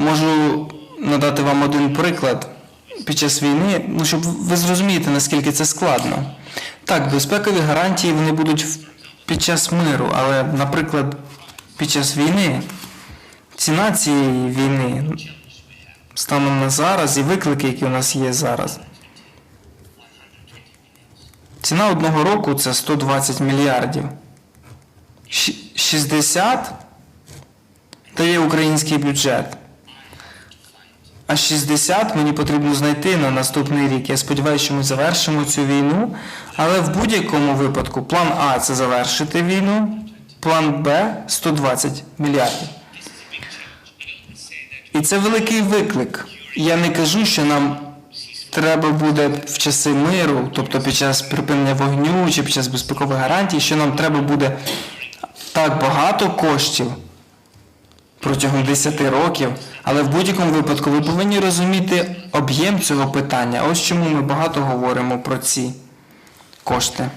можу надати вам один приклад під час війни, ну, щоб ви зрозумієте, наскільки це складно. Так, безпекові гарантії вони будуть під час миру, але, наприклад, під час війни ціна цієї війни станом на зараз і виклики, які у нас є зараз. Ціна одного року це 120 мільярдів. Щ- 60 дає український бюджет. А 60 мені потрібно знайти на наступний рік. Я сподіваюся, що ми завершимо цю війну. Але в будь-якому випадку план А це завершити війну, план Б 120 мільярдів. І це великий виклик. Я не кажу, що нам треба буде в часи миру, тобто під час припинення вогню чи під час безпекових гарантій, що нам треба буде так багато коштів протягом 10 років, але в будь-якому випадку ви повинні розуміти об'єм цього питання. Ось чому ми багато говоримо про ці кошти.